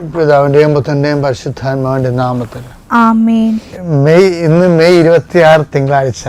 പിതാവിന്റെയും പുത്രന്റെയും പരിശുദ്ധാത്മാവിന്റെ നാമത്തിൽ. മെയ് ഇന്ന് മെയ് ഇരുപത്തിയാറ് തിങ്കളാഴ്ച.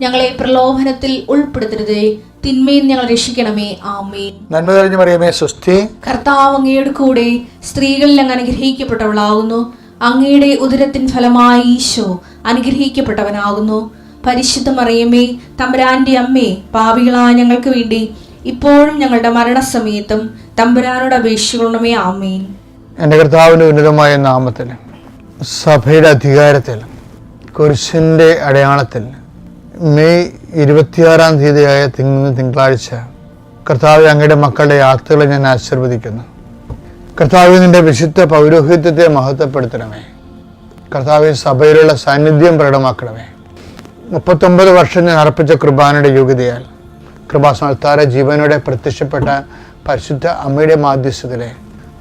ഞങ്ങളെ പ്രലോഭനത്തിൽ ഉൾപ്പെടുത്തരുതേ. തിന്മയിൽ ഞങ്ങൾ രക്ഷിക്കണമേ. ആമേൻ. നന്മ തെളിഞ്ഞു മറിയമേ സ്വസ്തി. കർത്താവ് അങ്ങയുടെ കൂടെ സ്ത്രീകളിൽ അങ്ങ് അനുഗ്രഹിക്കപ്പെട്ടവളാകുന്നു. അങ്ങയുടെ ഉദരത്തിൻ ഫലമായി ഈശോ അനുഗ്രഹിക്കപ്പെട്ടവനാകുന്നു. പരിശുദ്ധ മറിയമേ തമ്പുരാന്റെ അമ്മേ പാവികളായ ഞങ്ങൾക്ക് വേണ്ടി ഇപ്പോഴും ഞങ്ങളുടെ മരണസമയത്തും തമ്പുരാനോട് അപേക്ഷിക്കണമേ. ആമേൻ. എന്റെ കർത്താവിന്റെ ഉന്നതമായ നാമത്തിൽ സഭയുടെ അധികാരത്തിൽ കുരിശിന്റെ അടയാളത്തിൽ മെയ് ഇരുപത്തിയാറാം തീയതിയായ തിങ് തിങ്കളാഴ്ച കർത്താവ് അങ്ങയുടെ മക്കളുടെ യാത്രകളെ ഞാൻ ആശീർവദിക്കുന്നു. കർത്താവ് നിന്റെ വിശുദ്ധ പൗരോഹിത്യത്തെ മഹത്വപ്പെടുത്തണമേ. കർത്താവ് സഭയിലുള്ള സാന്നിധ്യം പ്രകടമാക്കണമേ. മുപ്പത്തൊമ്പത് വർഷം ഞാൻ അർപ്പിച്ച കുർബാനയുടെ യോഗ്യതയാൽ കൃപാസ്മർത്താര ജീവനോടെ പ്രത്യക്ഷപ്പെട്ട പരിശുദ്ധ അമ്മയുടെ മാധ്യസ്ഥത്തിലെ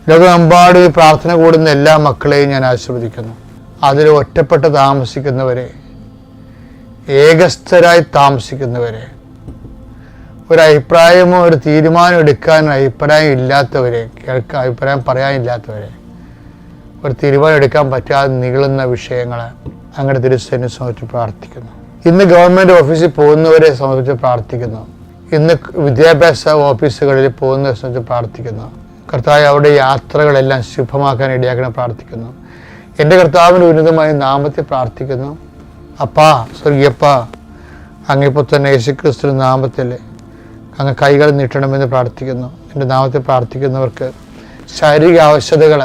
ലോകമെമ്പാടും പ്രാർത്ഥന കൂടുന്ന എല്ലാ മക്കളെയും ഞാൻ ആശീർവദിക്കുന്നു. അതിൽ ഒറ്റപ്പെട്ട് താമസിക്കുന്നവരെ ഏകസ്ഥരായി താമസിക്കുന്നവരെ. ഒരു അഭിപ്രായമോ ഒരു തീരുമാനം എടുക്കാൻ അഭിപ്രായം ഇല്ലാത്തവരെ കേൾക്കാൻ അഭിപ്രായം പറയാനില്ലാത്തവരെ ഒരു തീരുമാനം എടുക്കാൻ പറ്റാതെ നീളുന്ന വിഷയങ്ങൾ അങ്ങനെ തിരുസേനെ സംബന്ധിച്ച് പ്രാർത്ഥിക്കുന്നു. ഇന്ന് ഗവൺമെന്റ് ഓഫീസിൽ പോകുന്നവരെ സംബന്ധിച്ച് പ്രാർത്ഥിക്കുന്നു. ഇന്ന് വിദ്യാഭ്യാസ ഓഫീസുകളിൽ പോകുന്നവരെ സംബന്ധിച്ച് പ്രാർത്ഥിക്കുന്നു. കർത്താവ് അവിടെ യാത്രകളെല്ലാം ശുഭമാക്കാൻ ഇടയാക്കണം പ്രാർത്ഥിക്കുന്നു. എന്റെ കർത്താവിന് ഉന്നതമായ നാമത്തെ പ്രാർത്ഥിക്കുന്നു. അപ്പാ സ്വർഗീയപ്പാ തന്നെ യേശുക്രിസ്തു നാമത്തിൽ അങ്ങ് കൈകൾ നീട്ടണമെന്ന് പ്രാർത്ഥിക്കുന്നു. എന്റെ നാമത്തിൽ പ്രാർത്ഥിക്കുന്നവർക്ക് ശാരീരിക ആവശ്യതകൾ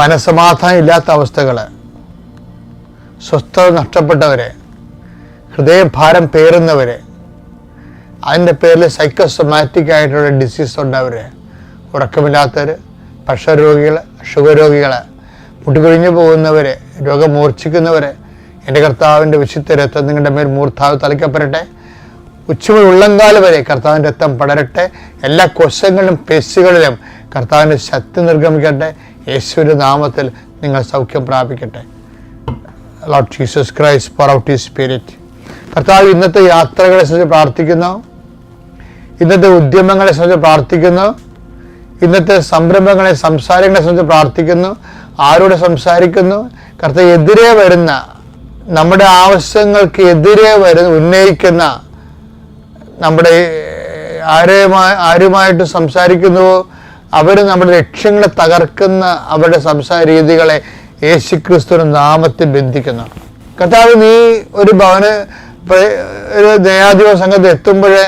മനസമാധാനം ഇല്ലാത്ത അവസ്ഥകൾ സ്വസ്ഥത നഷ്ടപ്പെട്ടവരെ ഹൃദയഭാരം പേറുന്നവരെ അതിന്റെ പേരിൽ സൈക്കോസൊമാറ്റിക് ആയിട്ടുള്ള ഡിസീസ് ഉണ്ടവർ ഉറക്കമില്ലാത്തവർ പക്ഷരോഗികൾ ഷുഗർ രോഗികൾ മുട്ടുകൊഴിഞ്ഞു പോകുന്നവരെ രോഗം മൂർച്ഛിക്കുന്നവരെ എന്റെ കർത്താവിന്റെ വിശുദ്ധ രക്തം നിങ്ങളുടെ മേൽ മൂർത്താവ് തളിക്കപ്പെടട്ടെ. ഉച്ചമുതൽ ഉള്ളങ്കാൽ വരെ കർത്താവിന്റെ രക്തം പടരട്ടെ. എല്ലാ കൊശങ്ങളിലും പേശുകളിലും കർത്താവിന്റെ ശക്തി നിർഗമിക്കട്ടെ. യേശുവിന്റെ നാമത്തിൽ നിങ്ങൾ സൗഖ്യം പ്രാപിക്കട്ടെ. Lord Jesus Christ pour out ഈ സ്പിരിറ്റ് കർത്താവ് ഇന്നത്തെ യാത്രകളെ സംബന്ധിച്ച് പ്രാർത്ഥിക്കുന്നു. ഇന്നത്തെ ഉദ്യമങ്ങളെ സംബന്ധിച്ച് പ്രാർത്ഥിക്കുന്നു. ഇന്നത്തെ സംരംഭങ്ങളെ സംസാരങ്ങളെ സംബന്ധിച്ച് പ്രാർത്ഥിക്കുന്നു. ആരോട് സംസാരിക്കുന്നു? കർത്താവ് എതിരെ വരുന്ന നമ്മുടെ ആവശ്യങ്ങൾക്ക് എതിരെ വരുന്ന ഉന്നയിക്കുന്ന നമ്മുടെ ആരുമായി ആരുമായിട്ട് സംസാരിക്കുന്നുവോ അവർ നമ്മുടെ ലക്ഷ്യങ്ങളെ തകർക്കുന്ന അവരുടെ സംസാര രീതികളെ യേശുക്രിസ്തുവിന്റെ നാമത്തിൽ ബന്ധിക്കുന്നു. കർത്താവ് നീ ഒരു ഭവന ഒരു ദയാധിപ സംഘത്തിൽ എത്തുമ്പോഴേ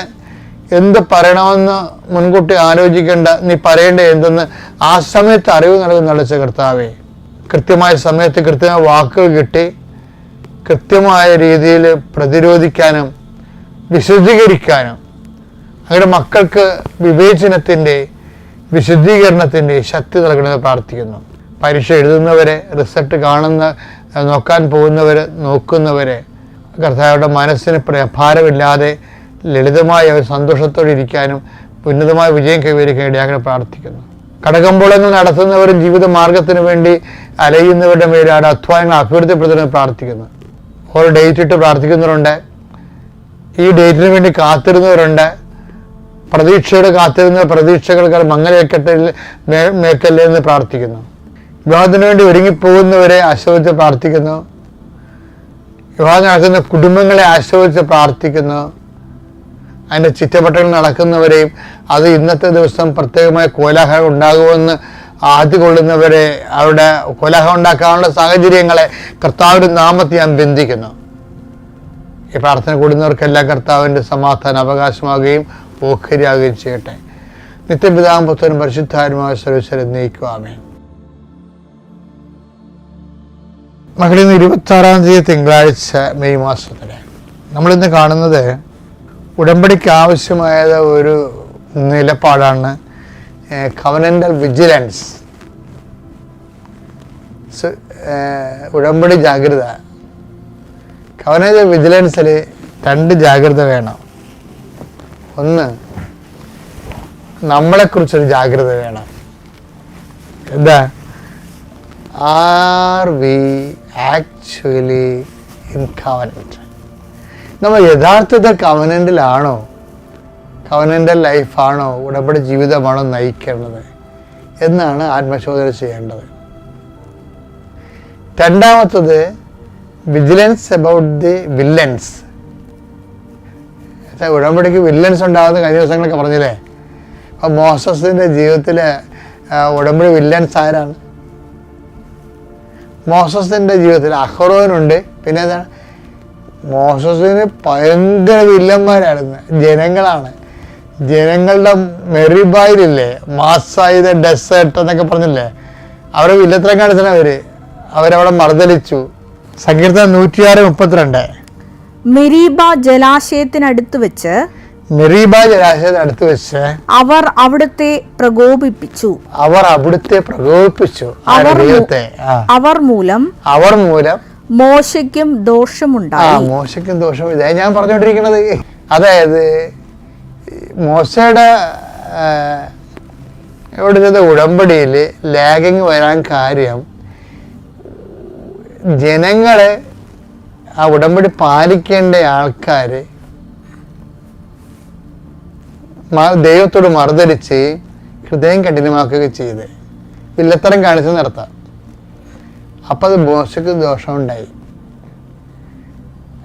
എന്ത് പറയണമെന്ന് മുൻകൂട്ടി ആലോചിക്കേണ്ട നീ പറയേണ്ട എന്തെന്ന് ആ സമയത്ത് അറിവ് നൽകുന്ന കർത്താവേ. കൃത്യമായ സമയത്ത് കൃത്യമായ വാക്കുകൾ കിട്ടി കൃത്യമായ രീതിയിൽ പ്രതിരോധിക്കാനും വിശുദ്ധീകരിക്കാനും അങ്ങയുടെ മക്കൾക്ക് വിവേചനത്തിന്റെ വിശുദ്ധീകരണത്തിന്റെ ശക്തി നൽകണമെന്ന് പ്രാർത്ഥിക്കുന്നു. പരീക്ഷ എഴുതുന്നവരെ റിസൾട്ട് കാണുന്ന നോക്കാൻ പോകുന്നവരെ നോക്കുന്നവരെ കർത്താവരുടെ മനസ്സിന് പ്രഭാരമില്ലാതെ ലളിതമായി അവർ സന്തോഷത്തോടെ ഇരിക്കാനും ഉന്നതമായ വിജയം കൈവരിക്കാൻ ഇടയാക്കാൻ പ്രാർത്ഥിക്കുന്നു. കടകമ്പോളങ്ങൾ നടത്തുന്നവരും ജീവിത മാർഗത്തിന് വേണ്ടി അലയുന്നവരുടെ മേലാണ് അധ്വാനങ്ങൾ അഭിവൃദ്ധിപ്പെടുത്തുന്നത് പ്രാർത്ഥിക്കുന്നത് ഓരോ ഡേറ്റ് ഇട്ട് പ്രാർത്ഥിക്കുന്നവരുണ്ട്. ഈ ഡേറ്റിന് വേണ്ടി കാത്തിരുന്നവരുണ്ട്. പ്രതീക്ഷയോട് കാത്തിരുന്ന പ്രതീക്ഷകൾക്ക് മങ്ങലേക്കട്ടെ മേക്കല്ലേ എന്ന് പ്രാർത്ഥിക്കുന്നു. വിവാഹത്തിന് വേണ്ടി ഒരുങ്ങിപ്പോകുന്നവരെ ആശ്രയിച്ച് പ്രാർത്ഥിക്കുന്നു. വിവാഹം നടക്കുന്ന കുടുംബങ്ങളെ ആശ്രയിച്ച് പ്രാർത്ഥിക്കുന്നു. അതിന്റെ ചുറ്റപ്പട്ടകൾ നടക്കുന്നവരെയും അത് ഇന്നത്തെ ദിവസം പ്രത്യേകമായ കോലാഹലം ഉണ്ടാകുമെന്ന് ആദ്യ കൊള്ളുന്നവരെ അവരുടെ കൊലഹം ഉണ്ടാക്കാനുള്ള സാഹചര്യങ്ങളെ കർത്താവിന്റെ നാമത്തെ ഞാൻ ബന്ധിക്കുന്നു. ഈ പ്രാർത്ഥന കൂടുന്നവർക്കെല്ലാം കർത്താവിന്റെ സമാധാന അവകാശമാകുകയും ഓഹരിയാകുകയും ചെയ്യട്ടെ. നിത്യപിതാവും പുത്രനും പരിശുദ്ധാരുമായ സർവീശ്വരൻ നയിക്കുവാമേ മകളിൽ നിന്ന് ഇരുപത്തി ആറാം തീയതി തിങ്കളാഴ്ച മെയ് മാസത്തിന് നമ്മളിന്ന് കാണുന്നത് ഉടമ്പടിക്ക് ആവശ്യമായ ഒരു നിലപാടാണ് കവനന്റൽ വിജിലൻസ് ഉടമ്പടി ജാഗ്രത. കവനന്റൽ വിജിലൻസിൽ രണ്ട് ജാഗ്രത വേണം. ഒന്ന് നമ്മളെക്കുറിച്ചൊരു ജാഗ്രത വേണം. എന്താ? Are we actually in covenant നമ്മൾ യഥാർത്ഥത്തെ കവനന്റിലാണോ കവനന്റൽ ലൈഫാണോ ഉടമ്പടി ജീവിതമാണോ നയിക്കേണ്ടത് എന്നാണ് ആത്മശോധന ചെയ്യേണ്ടത്. രണ്ടാമത്തത് വിജിലൻസ് അബൌട്ട് ദി വില്ലൻസ് ഉടമ്പടിക്ക് വില്ലൻസ് ഉണ്ടാകുന്ന കഴിഞ്ഞ ദിവസങ്ങളൊക്കെ പറഞ്ഞില്ലേ? അപ്പം മോസസിന്റെ ജീവിതത്തിൽ ഉടമ്പടി വില്ലൻസ് ആരാണ്? മോസസിന്റെ ജീവിതത്തിൽ അഹ്റോനുണ്ട് പിന്നെ എന്താണ്? മോസസിന് ഭയങ്കര വില്ലന്മാരായിരുന്നു ജനങ്ങളാണ്. ജനങ്ങളുടെ മെറിബായിലില്ലേ? മാസായി ദ ഡെസേർട്ട് എന്നൊക്കെ പറഞ്ഞില്ലേ? അവരെ വില്ലത്തരം കാണിച്ചാൽ അവർ. അവരവിടെ മർദ്ദലിച്ചു. സങ്കീർത്തനം നൂറ്റിയാറ് മുപ്പത്തിരണ്ട്. മെരീബ ജലാശയത്തിനടുത്ത് വെച്ച് മെറീബ ജലാശയത്തിനടുത്ത് വെച്ച് അവർ അവിടുത്തെ പ്രകോപിപ്പിച്ചു. അവർ അവിടുത്തെ പ്രകോപിപ്പിച്ചു. അവർ ദൈവത്തെ അവർ മൂലം അവർ മൂലം മോശയ്ക്കും ആ ദോഷമുണ്ടായി മോശയ്ക്കും ദോഷം ഇതേ ഞാൻ പറഞ്ഞുകൊണ്ടിരിക്കുന്നത്. അതായത് മോശയുടെ ഇവിടുത്തെ ഉടമ്പടിയിൽ ലാഗിങ് വരാൻ കാര്യം ജനങ്ങളെ ആ ഉടമ്പടി പാലിക്കേണ്ട ആൾക്കാർ ദൈവത്തോട് മറുതരിച്ച് ഹൃദയം കഠിനമാക്കുകയും ചെയ്ത് വില്ലത്തരം കാണിച്ച് നടത്താം. അപ്പം അത് മോശയ്ക്ക് ദോഷമുണ്ടായി.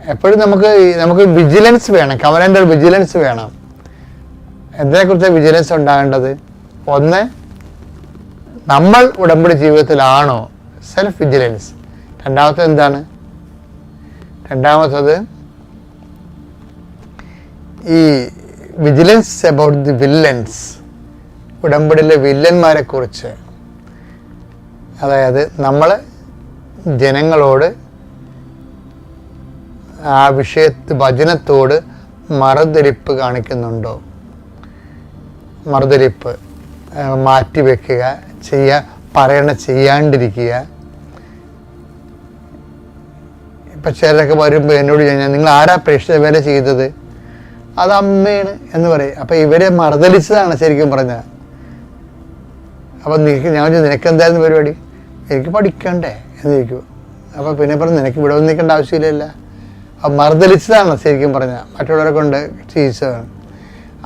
എപ്പോഴും നമുക്ക് നമുക്ക് വിജിലൻസ് വേണം. കവനന്റെ വിജിലൻസ് വേണം. എന്തിനെക്കുറിച്ച് വിജിലൻസ് ഉണ്ടാകേണ്ടത്? ഒന്ന് നമ്മൾ ഉടമ്പടി ജീവിതത്തിലാണോ സെൽഫ് വിജിലൻസ് രണ്ടാമത്തത് എന്താണ്? രണ്ടാമത്തത് ഈ വിജിലൻസ് അബൌട്ട് ദി വില്ലൻസ് ഉടമ്പടിയിലെ വില്ലന്മാരെ കുറിച്ച് അതായത് നമ്മൾ ജനങ്ങളോട് ആ വിഷയത്ത് വചനത്തോട് മറുതിരിപ്പ് കാണിക്കുന്നുണ്ടോ? മറുതിരിപ്പ് ആ, മാറ്റിവെക്കുക ചെയ്യുക പറയണ ചെയ്യാണ്ടിരിക്കുക. ഇപ്പം ചിലരൊക്കെ വരുമ്പോൾ എന്നോട് ചോദിച്ചാൽ നിങ്ങൾ ആരാ പ്രേക്ഷിത വേല ചെയ്തത്? അത് അമ്മയാണ് എന്ന് പറയും. അപ്പം ഇവരെ മറുതലിച്ചതാണ് ശരിക്കും പറഞ്ഞാൽ അപ്പം നിനക്ക് ഞാൻ നിനക്ക് എന്തായിരുന്നു പരിപാടി? എനിക്ക് പഠിക്കണ്ടേ എന്ന് ചോദിക്കും. അപ്പം പിന്നെ പറഞ്ഞു നിനക്ക് ഇവിടെ വന്നിരിക്കേണ്ട ആവശ്യമില്ലല്ല. അപ്പം മറുതലിച്ചതാണ് ശരിക്കും പറഞ്ഞാൽ മറ്റുള്ളവരെ കൊണ്ട് ചെയ്യിച്ചതാണ്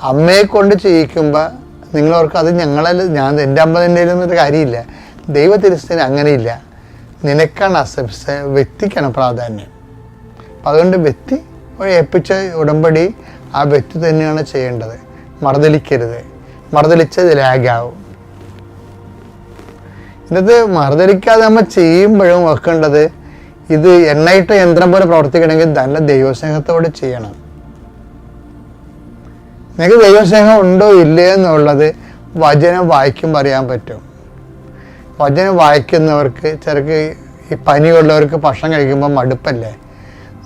അമ്മയെ കൊണ്ട് ചെയ്യിക്കുമ്പോൾ നിങ്ങളോർക്ക് അത് ഞങ്ങളെ ഞാൻ എന്റെ അമ്പതിന്റെ ഒരു കാര്യമില്ല. ദൈവത്തിരിസ്ഥന് അങ്ങനെയില്ല. നിനക്കാണ് അസംസ് വ്യക്തിക്കാണ് പ്രാധാന്യം. അപ്പം അതുകൊണ്ട് വ്യക്തി ഏൽപ്പിച്ച ഉടമ്പടി ആ വ്യക്തി തന്നെയാണ് ചെയ്യേണ്ടത്. മറുതലിക്കരുത്. മറുതലിച്ചത് ലാഗാവും ഇന്നത്തെ മറുതലിക്കാതെ നമ്മൾ ചെയ്യുമ്പോഴും വെക്കേണ്ടത് ഇത് എണ്ണയിട്ട യന്ത്രം പോലെ പ്രവർത്തിക്കണമെങ്കിൽ നല്ല ദൈവസ്നേഹത്തോടെ ചെയ്യണം. നിനക്ക് ദൈവസ്നേഹം ഉണ്ടോ ഇല്ലേ എന്നുള്ളത് വചനം വായിക്കുമ്പോൾ അറിയാൻ പറ്റും. വചനം വായിക്കുന്നവർക്ക് ചിലർക്ക് ഈ പനിയുള്ളവർക്ക് ഭക്ഷണം കഴിക്കുമ്പോൾ മടുപ്പല്ലേ?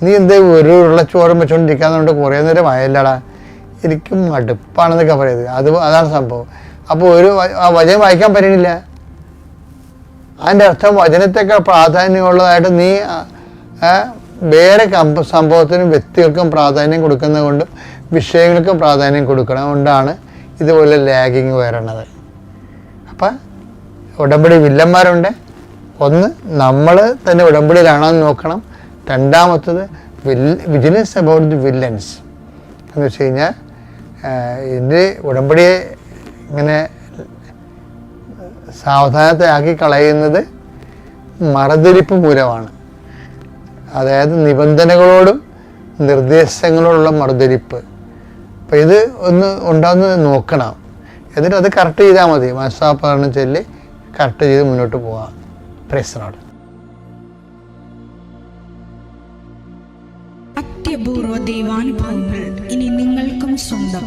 നീ എന്ത് ഒരു ഉരുളച്ചോറും വെച്ചുകൊണ്ടിരിക്കാന്നുകൊണ്ട് കുറേ നേരം ആയല്ലടാ. എനിക്ക് മടുപ്പാണെന്നൊക്കെ പറയുന്നത് അത് അതാണ് സംഭവം. അപ്പോൾ ഒരു വചനം വായിക്കാൻ പറ്റണില്ല. അതിന്റെ അർത്ഥം വചനത്തേക്കാൾ പ്രാധാന്യമുള്ളതായിട്ട് നീ വേറെ സംഭവത്തിനും വ്യക്തികൾക്കും പ്രാധാന്യം കൊടുക്കുന്നത് കൊണ്ടും വിഷയങ്ങൾക്കും പ്രാധാന്യം കൊടുക്കണം. കൊണ്ടാണ് ഇതുപോലെ ലാഗിങ് വരണത്. അപ്പം ഉടമ്പടി വില്ലന്മാരുണ്ട്. ഒന്ന് നമ്മൾ തന്നെ ഉടമ്പടിയിലാണോ എന്ന് നോക്കണം. രണ്ടാമത്തത് will vigilance about the villains എന്ന് വെച്ച് കഴിഞ്ഞാൽ ഇതിന്റെ ഉടമ്പടിയെ ഇങ്ങനെ സാവധാനത്തെ ആക്കി കളയുന്നത് മറതിരിപ്പ് മൂലമാണ്. അതായത് നിബന്ധനകളോടും നിർദ്ദേശങ്ങളോടുള്ള മറുതിരിപ്പ് അപ്പം ഇത് ഒന്ന് ഉണ്ടാകുന്നത് നോക്കണം. എന്നിട്ട് അത് കറക്റ്റ് ചെയ്താൽ മതി. മനസ്സാപ്പകരണം ചൊല്ലി കറക്റ്റ് ചെയ്ത് മുന്നോട്ട് പോകാം പ്രശ്നമാണ് അത്യപൂർവ ദൈവാനുഭവങ്ങൾ ഇനി നിങ്ങൾക്കും സ്വന്തം.